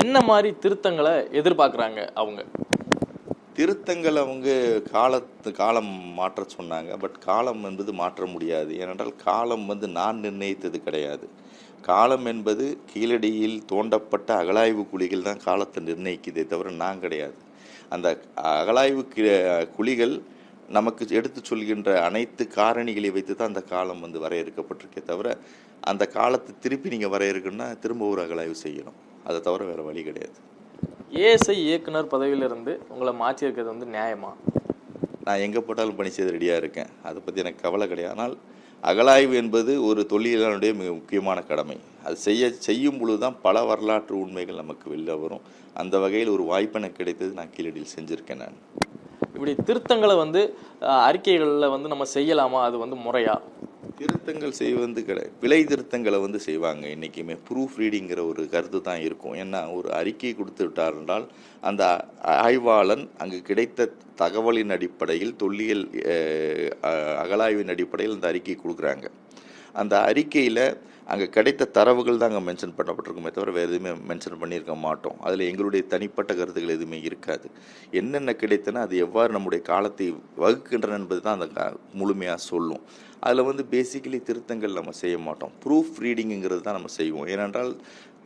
என்ன மாதிரி திருத்தங்களை எதிர்பார்க்குறாங்க அவங்க? திருத்தங்கள் அவங்க காலத்து காலம் மாற்ற சொன்னாங்க. பட் காலம் என்பது மாற்ற முடியாது. ஏனென்றால் காலம் வந்து நான் நிர்ணயித்தது கிடையாது. காலம் என்பது கீழடியில் தோண்டப்பட்ட அகலாய்வு குழிகள் தான் காலத்தை நிர்ணயிக்குதே தவிர நான் கிடையாது. அந்த அகழாய்வு குழிகள் நமக்கு எடுத்து சொல்கின்ற அனைத்து காரணிகளை வைத்து தான் அந்த காலம் வந்து வரையறுக்கப்பட்டிருக்கே தவிர அந்த காலத்தை திருப்பி நீங்கள் வரையறுக்கணும்னா திரும்ப ஒரு அகலாய்வு செய்யணும். அதை தவிர வேறு வழி கிடையாது. ஏஎஸ்ஐ இயக்குனர் பதவியிலிருந்து உங்களை மாற்றி இருக்கிறது வந்து நியாயமா? நான் எங்கே போட்டாலும் பணி செய்து ரெடியாக இருக்கேன். அதை பற்றி எனக்கு கவலை கிடையாது. ஆனால் அகழாய்வு என்பது ஒரு தொழிலாளனுடைய மிக முக்கியமான கடமை. அது செய்ய செய்யும் பொழுது தான் பல வரலாற்று உண்மைகள் நமக்கு வெளில வரும். அந்த வகையில் ஒரு வாய்ப்பு எனக்கு கிடைத்தது நான் கீழடியில் செஞ்சுருக்கேன் நான். இப்படி திருத்தங்களை வந்து அறிக்கைகள்ல வந்து நம்ம செய்யலாமா? அது வந்து முறையா? திருத்தங்கள் செய்வது கிடையாது விலை திருத்தங்களை வந்து செய்வாங்க. என்றைக்குமே ப்ரூஃப் ரீடிங்கிற ஒரு கருத்து தான் இருக்கும். ஏன்னா ஒரு அறிக்கை கொடுத்து விட்டார் என்றால் அந்த ஆய்வாளன் அங்கு கிடைத்த தகவலின் அடிப்படையில் தொல்லியல் அகலாய்வின் அடிப்படையில் அந்த அறிக்கை கொடுக்குறாங்க. அந்த அறிக்கையில் அங்கே கிடைத்த தரவுகள் தான் அங்கே மென்ஷன் பண்ணப்பட்டிருக்குமே தவிர வேறு எதுவுமே மென்ஷன் பண்ணியிருக்க மாட்டோம். அதில் எங்களுடைய தனிப்பட்ட கருத்துக்கள் எதுவுமே இருக்காது. என்னென்ன கிடைத்தன அது எவ்வாறு நம்முடைய காலத்தை வகுக்கின்றன என்பது தான் அந்த முழுமையாக சொல்லும். அதில் வந்து பேசிக்கலி திருத்தங்கள் நம்ம செய்ய மாட்டோம். ப்ரூஃப் ரீடிங்குங்கிறது தான் நம்ம செய்வோம். ஏனென்றால்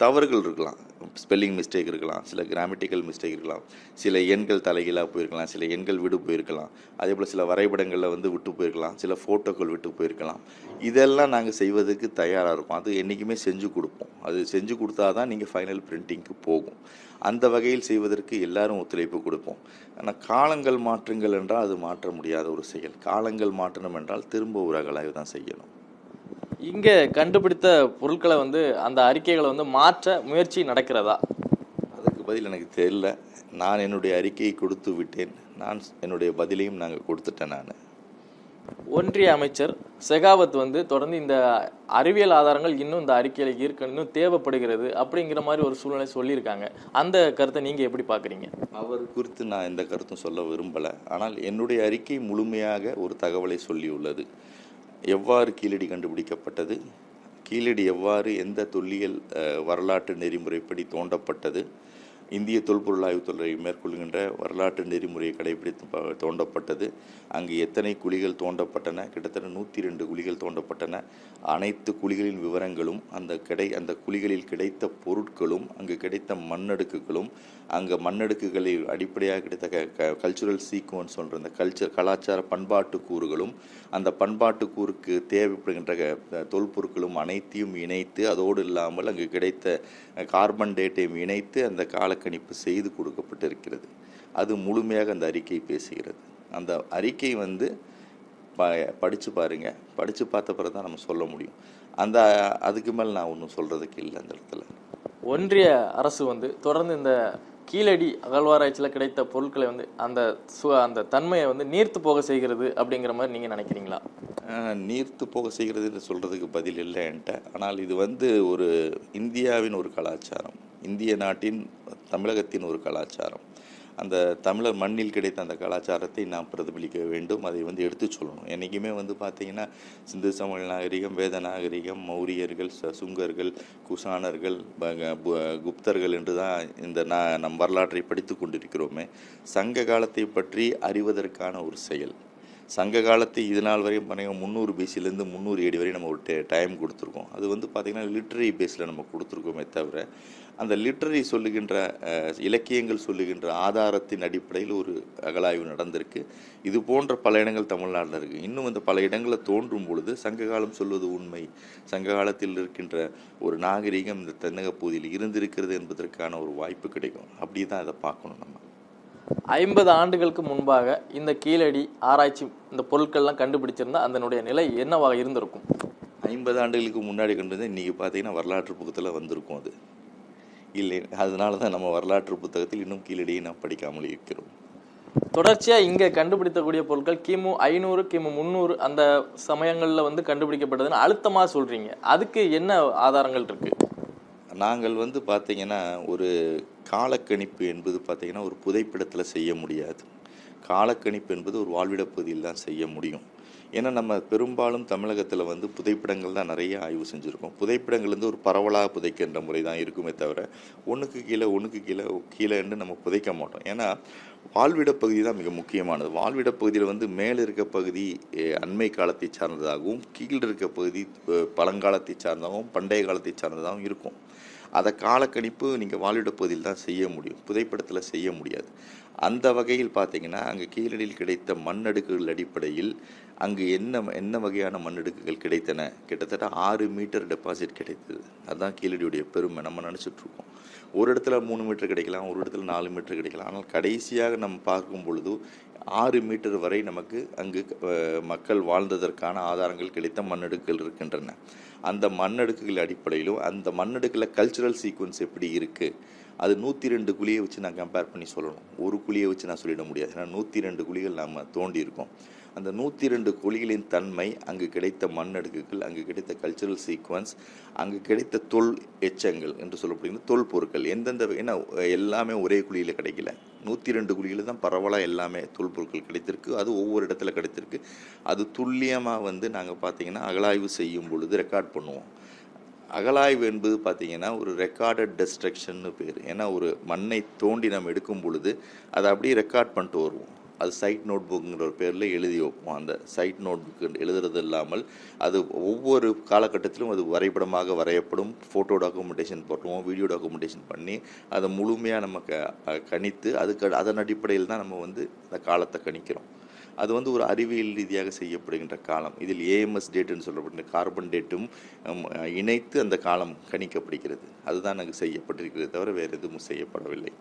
தவறுகள் இருக்கலாம். ஸ்பெல்லிங் மிஸ்டேக் இருக்கலாம் சில கிராமட்டிக்கல் மிஸ்டேக் இருக்கலாம் சில எண்கள் தலைகீழாக போயிருக்கலாம் சில எண்கள் விடு போயிருக்கலாம் அதே போல் சில வரைபடங்களில் வந்து விட்டு போயிருக்கலாம் சில ஃபோட்டோக்கள் விட்டு போயிருக்கலாம். இதெல்லாம் நாங்கள் செய்வதற்கு தயாராக இருப்போம். அது என்றைக்குமே செஞ்சு கொடுப்போம். அது செஞ்சு கொடுத்தா தான் நீங்கள் ஃபைனல் பிரிண்டிங்க்கு போகும். அந்த வகையில் செய்வதற்கு எல்லாரும் ஒத்துழைப்பு கொடுப்போம். ஆனால் காலங்கள் மாற்றுங்கள் என்றால் அது மாற்ற முடியாத ஒரு செயல். காலங்கள் மாற்றணும் என்றால் திரும்ப ஒரு அகலாய்வு தான் செய்யணும். இங்க கண்டுபிடித்த பொருட்களை வந்து அந்த அறிக்கைகளை வந்து மாற்ற முயற்சி நடக்கிறதா? அதுக்கு பதில் எனக்கு தெரியல. நான் என்னுடைய அறிக்கையை கொடுத்து விட்டேன். நான் என்னுடைய பதிலையும் நாங்கள் கொடுத்துட்டேன் நான். ஒன்றிய அமைச்சர் செகாவத் வந்து தொடர்ந்து இந்த அறிவியல் ஆதாரங்கள் இன்னும் இந்த அறிக்கையில இருக்க இன்னும் தேவைப்படுகிறது அப்படிங்கிற மாதிரி ஒரு சூழ்நிலை சொல்லியிருக்காங்க. அந்த கருத்தை நீங்க எப்படி பாக்குறீங்க அவர் குறித்து நான் எந்த கருத்தும் சொல்ல விரும்பலை. ஆனால் என்னுடைய அறிக்கை முழுமையாக ஒரு தகவலை சொல்லியுள்ளது. எவ்வாறு கீழடி கண்டுபிடிக்கப்பட்டது? கீழடி எவ்வாறு எந்த தொல்லியல் வரலாற்று நெறிமுறைப்படி தோண்டப்பட்டது? இந்திய தொல்பொருள் ஆய்வுத்துறை மேற்கொள்கின்ற வரலாற்று நெறிமுறையை கடைபிடித்து தோண்டப்பட்டது. அங்கு எத்தனை குழிகள் தோண்டப்பட்டன? கிட்டத்தட்ட நூற்றி ரெண்டு குழிகள் தோண்டப்பட்டன. அனைத்து குழிகளின் விவரங்களும் அந்த கிடை அந்த குழிகளில் கிடைத்த பொருட்களும் அங்கு கிடைத்த மண்ணடுக்குகளும் அங்கே மண்ணடுக்குகளை அடிப்படையாக கிடைத்த கல்ச்சுரல் சீக்வன்ஸ் சொல்கிற அந்த கல்ச்சர் கலாச்சார பண்பாட்டு கூறுகளும் அந்த பண்பாட்டு கூறுக்கு தேவைப்படுகின்ற தொல்பொருட்களும் அனைத்தையும் இணைத்து அதோடு இல்லாமல் அங்கு கிடைத்த கார்பன் டேட்டையும் இணைத்து அந்த காலக்கணிப்பு செய்து கொடுக்கப்பட்டிருக்கிறது. அது முழுமையாக அந்த அறிக்கை பேசுகிறது. அந்த அறிக்கை வந்து ப படித்து பாருங்கள் படித்து பார்த்த பிறகு தான் நம்ம சொல்ல முடியும். அந்த அதுக்கு மேலே நான் ஒன்றும் சொல்கிறதுக்கு இல்லை அந்த இடத்துல. ஒன்றிய அரசு வந்து தொடர்ந்து இந்த கீழடி அகழ்வாராய்ச்சியில் கிடைத்த பொருட்களை வந்து அந்த சு அந்த தன்மையை வந்து நீர்த்து போக செய்கிறது அப்படிங்கிற மாதிரி நீங்கள் நினைக்கிறீங்களா? நீர்த்து போக செய்கிறதுன்னு சொல்கிறதுக்கு பதில் இல்லை என்கிட்ட. ஆனால் இது வந்து ஒரு இந்தியாவின் ஒரு கலாச்சாரம். இந்திய நாட்டின் தமிழகத்தின் ஒரு கலாச்சாரம். அந்த தமிழர் மண்ணில் கிடைத்த அந்த கலாச்சாரத்தை நாம் பிரதிபலிக்க வேண்டும். அதை வந்து எடுத்து சொல்லணும். என்றைக்குமே வந்து பார்த்தீங்கன்னா சிந்து சமவெளி நாகரிகம் வேத நாகரிகம் மௌரியர்கள் சசுங்கர்கள் சுங்கர்கள் குஷானர்கள் குப்தர்கள் என்று தான் இந்த நா- நம் வரலாற்றை படித்து கொண்டிருக்கிறோமே. சங்க காலத்தை பற்றி அறிவதற்கான ஒரு செயல். சங்க காலத்தை இது நாள் வரையும் பார்த்தீங்கன்னா முந்நூறு பேசிலேருந்து முந்நூறு ஏடி வரையும் நம்ம ஒரு டைம் கொடுத்துருக்கோம். அது வந்து பார்த்திங்கன்னா லிட்ரரி பேஸில் நம்ம கொடுத்துருக்கோமே தவிர அந்த லிட்ரரி சொல்லுகின்ற இலக்கியங்கள் சொல்லுகின்ற ஆதாரத்தின் அடிப்படையில் ஒரு அகழாய்வு நடந்திருக்கு. இது போன்ற பல இடங்கள் தமிழ்நாட்டில் இருக்குது இன்னும் இந்த பல இடங்களில் தோன்றும் பொழுது சங்க காலம் சொல்வது உண்மை. சங்க காலத்தில் இருக்கின்ற ஒரு நாகரிகம் இந்த தென்னக பகுதியில் இருந்திருக்கிறது என்பதற்கான ஒரு வாய்ப்பு கிடைக்கும். அப்படி தான் அதை பார்க்கணும் நம்ம. ஐம்பது ஆண்டுகளுக்கு முன்பாக இந்த கீழடி ஆராய்ச்சி இந்த பொருட்கள்லாம் கண்டுபிடிச்சிருந்தா அதனுடைய நிலை என்னவாக இருந்திருக்கும்? ஐம்பது ஆண்டுகளுக்கு முன்னாடி கண்டது இன்னைக்கு பார்த்தீங்கன்னா வரலாற்று புத்தகத்தில் வந்திருக்கும் அது. இல்லை. அதனால தான் நம்ம வரலாற்று புத்தகத்தில் இன்னும் கீழடியை நாம் படிக்காமல் இருக்கிறோம். தொடர்ச்சியா இங்க கண்டுபிடிக்கக்கூடிய பொருட்கள் கிமு ஐநூறு கிமு முந்நூறு அந்த சமயங்கள்ல வந்து கண்டுபிடிக்கப்பட்டதுன்னு அழுத்தமா சொல்றீங்க. அதுக்கு என்ன ஆதாரங்கள் இருக்கு? நாங்கள் வந்து பார்த்தீங்கன்னா ஒரு காலக்கணிப்பு என்பது பார்த்தீங்கன்னா ஒரு புதைப்பிடத்தில் செய்ய முடியாது. காலக்கணிப்பு என்பது ஒரு வாழ்விடப் பகுதியில் தான் செய்ய முடியும். ஏன்னா நம்ம பெரும்பாலும் தமிழகத்தில் வந்து புதைப்படங்கள் தான் நிறைய ஆய்வு செஞ்சுருக்கோம். புதைப்படங்கள் வந்து ஒரு பரவலாக புதைக்கின்ற முறை தான் இருக்குமே தவிர ஒன்றுக்கு கீழே ஒன்றுக்கு கீழே கீழேன்னு நம்ம புதைக்க மாட்டோம். ஏன்னா வாழ்விட பகுதி தான் மிக முக்கியமானது. வாழ்விட பகுதியில் வந்து மேலே இருக்க பகுதி அண்மை காலத்தை சார்ந்ததாகவும் கீழே இருக்க பகுதி பழங்காலத்தை சார்ந்ததாகவும் பண்டைய காலத்தை சார்ந்ததாகவும் இருக்கும். அதை காலக்கணிப்பு நீங்கள் வாழிட பகுதியில் தான் செய்ய முடியும். புதைப்படத்தில் செய்ய முடியாது. அந்த வகையில் பார்த்தீங்கன்னா அங்கே கீழடியில் கிடைத்த மண்ணடுக்குகள் அடிப்படையில் அங்கு என்ன என்ன வகையான மண்ணடுக்குகள் கிடைத்தன? கிட்டத்தட்ட ஆறு மீட்டர் டெபாசிட் கிடைத்தது. அதுதான் கீழடியுடைய பெருமை. நம்ம நினச்சிட்ருக்கோம் ஒரு இடத்துல மூணு மீட்டர் கிடைக்கலாம் ஒரு இடத்துல நாலு மீட்டர் கிடைக்கலாம். ஆனால் கடைசியாக நம்ம பார்க்கும் பொழுது ஆறு மீட்டர் வரை நமக்கு அங்கு மக்கள் வாழ்ந்ததற்கான ஆதாரங்கள் கிடைத்த மண்ணடுக்குகள் இருக்கின்றன. அந்த மண்ணடுக்குகள் அடிப்படையிலும் அந்த மண்ணடுக்கில் கல்ச்சுரல் சீக்வன்ஸ் எப்படி இருக்குது அது நூற்றி ரெண்டு குழியை வச்சு நான் கம்பேர் பண்ணி சொல்லணும். ஒரு குழியை வச்சு நான் சொல்லிட முடியாது. ஏன்னா நூற்றி ரெண்டு குழிகள் நம்ம தோண்டி இருக்கோம். அந்த நூற்றி ரெண்டு குழிகளின் தன்மை அங்கு கிடைத்த மண்ணடுக்குகள் அங்கு கிடைத்த கல்ச்சுரல் சீக்வன்ஸ் அங்கு கிடைத்த தொல் எச்சங்கள் என்று சொல்லப்படுகிற தொல் பொருட்கள். எந்தெந்த ஏன்னா எல்லாமே ஒரே குழியில் கிடைக்கல. நூற்றி ரெண்டு குழியில் தான் பரவலாக எல்லாமே தொல்பொருட்கள் கிடைத்திருக்கு. அது ஒவ்வொரு இடத்துல கிடைத்திருக்கு. அது துல்லியமாக வந்து நாங்கள் பார்த்தீங்கன்னா அகலாய்வு செய்யும் பொழுது ரெக்கார்ட் பண்ணுவோம். அகலாய்வு என்பது பார்த்தீங்கன்னா ஒரு ரெக்கார்டட் டெஸ்ட்ரக்ஷன்னு பேர். ஏன்னா ஒரு மண்ணை தோண்டி நம்ம எடுக்கும் பொழுது அதை அப்படியே ரெக்கார்ட் பண்ணிட்டு வருவோம். அது சைட் நோட் புக்குங்கிற ஒரு பேரில் எழுதி வைப்போம் அந்த சைட் நோட் எழுதுறது இல்லாமல் அது ஒவ்வொரு காலகட்டத்திலும் அது வரைபடமாக வரையப்படும். ஃபோட்டோ டாக்குமெண்டேஷன் போட்டுருவோம் வீடியோ டாக்குமெண்டேஷன் பண்ணி அதை முழுமையாக நம்ம க கணித்து அதுக்கு அதன் அடிப்படையில் தான் நம்ம வந்து அந்த காலத்தை கணிக்கிறோம். அது வந்து ஒரு அறிவியல் ரீதியாக செய்யப்படுகின்ற காலம். இதில் ஏஎம்எஸ் டேட்டுன்னு சொல்லப்படுகிற கார்பன் டேட்டும் இணைத்து அந்த காலம் கணிக்கப்படுகிறது. அதுதான் அங்கு செய்யப்பட்டிருக்கிறது தவிர வேறு எதுவும் செய்யப்படவில்லை.